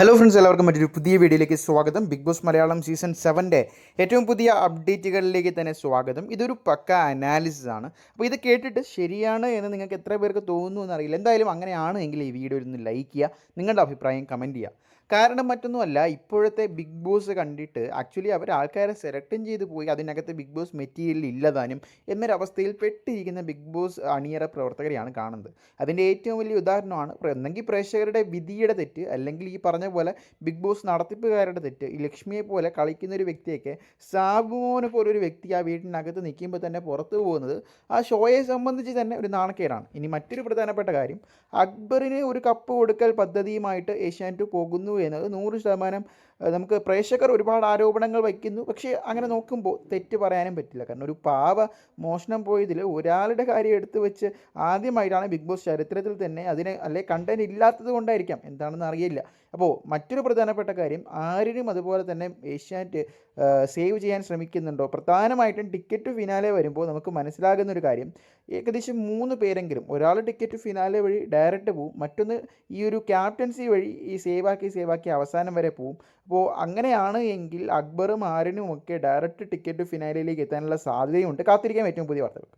Hello friends എല്ലാവർക്കും മറ്റൊരു പുതിയ വീഡിയോയിലേക്ക് സ്വാഗതം. ബിഗ് ബോസ് മലയാളം സീസൺ സെവന്റെ ഏറ്റവും പുതിയ അപ്ഡേറ്റുകളിലേക്ക് തന്നെ സ്വാഗതം. ഇതൊരു പക്ക അനാലിസിസ് ആണ്. അപ്പോൾ ഇത് കേട്ടിട്ട് ശരിയാണ് എന്ന് നിങ്ങൾക്ക് എത്ര പേർക്ക് തോന്നുന്നു എന്നറിയില്ല. എന്തായാലും അങ്ങനെയാണ് എങ്കിൽ ഈ വീഡിയോ ഒന്ന് ലൈക്ക് ചെയ്യുക. നിങ്ങളുടെ അഭിപ്രായം കമന്റ് ചെയ്യുക. കാരണം മറ്റൊന്നുമല്ല ഇപ്പോഴത്തെ ബിഗ് ബോസ് കണ്ടിട്ട് ആക്ച്വലി അവർ ആൾക്കാരെ സെലക്ടും ചെയ്ത് പോയി. അതിനകത്ത് ബിഗ് ബോസ് മെറ്റീരിയൽ ഇല്ലതാനും എന്നൊരവസ്ഥയിൽ പെട്ടിരിക്കുന്ന ബിഗ് ബോസ് അണിയറ പ്രവർത്തകരെയാണ് കാണുന്നത്. അതിന്റെ ഏറ്റവും വലിയ ഉദാഹരണമാണ് ഒന്നെങ്കിൽ പ്രേക്ഷകരുടെ വിധിയുടെ തെറ്റ് അല്ലെങ്കിൽ ഈ പറഞ്ഞ പോലെ ബിഗ് ബോസ് നടത്തിപ്പുകാരുടെ തെറ്റ്. ഈ ലക്ഷ്മിയെ പോലെ കളിക്കുന്ന ഒരു വ്യക്തിയൊക്കെ സാബുമോനെ പോലൊരു വ്യക്തി ആ വീട്ടിനകത്ത് നിൽക്കുമ്പോൾ തന്നെ പുറത്തു പോകുന്നത് ആ ഷോയെ സംബന്ധിച്ച് തന്നെ ഒരു നാണക്കേടാണ്. ഇനി മറ്റൊരു പ്രധാനപ്പെട്ട കാര്യം അക്ബറിന് ഒരു കപ്പ് കൊടുക്കൽ പദ്ധതിയുമായിട്ട് ഏഷ്യാനെറ്റ് പോകുന്നു എന്നത് നൂറ് ശതമാനം നമുക്ക് പ്രേക്ഷകർ ഒരുപാട് ആരോപണങ്ങൾ വയ്ക്കുന്നു. പക്ഷേ അങ്ങനെ നോക്കുമ്പോൾ തെറ്റ് പറയാനും പറ്റില്ല. കാരണം ഒരു പാവ മോഷണം പോയതിൽ ഒരാളുടെ കാര്യം എടുത്തു വെച്ച് ആദ്യമായിട്ടാണ് ബിഗ് ബോസ് ചരിത്രത്തിൽ തന്നെ അതിന് അല്ലെ കണ്ടന്റ് ഇല്ലാത്തത് കൊണ്ടായിരിക്കാം. എന്താണെന്ന് അറിയില്ല. അപ്പോൾ മറ്റൊരു പ്രധാനപ്പെട്ട കാര്യം ആരിനും അതുപോലെ തന്നെ ഏഷ്യാനെറ്റ് സേവ് ചെയ്യാൻ ശ്രമിക്കുന്നുണ്ടോ? പ്രധാനമായിട്ടും ടിക്കറ്റ് ഫിനാലെ വരുമ്പോൾ നമുക്ക് മനസ്സിലാകുന്ന ഒരു കാര്യം ഏകദേശം മൂന്ന് പേരെങ്കിലും ഒരാൾ ടിക്കറ്റ് ഫിനാലെ വഴി ഡയറക്റ്റ് പോവും മറ്റൊന്ന് ഈ ഒരു ക്യാപ്റ്റൻസി വഴി ഈ സേവാക്കി സേവാക്കി അവസാനം വരെ പോവും. അപ്പോൾ അങ്ങനെയാണ് എങ്കിൽ അക്ബറും ഒക്കെ ഡയറക്റ്റ് ടിക്കറ്റ് ഫിനാലിയിലേക്ക് എത്താനുള്ള സാധ്യതയുണ്ട്. കാത്തിരിക്കാം ഏറ്റവും പുതിയ വാർത്തകൾ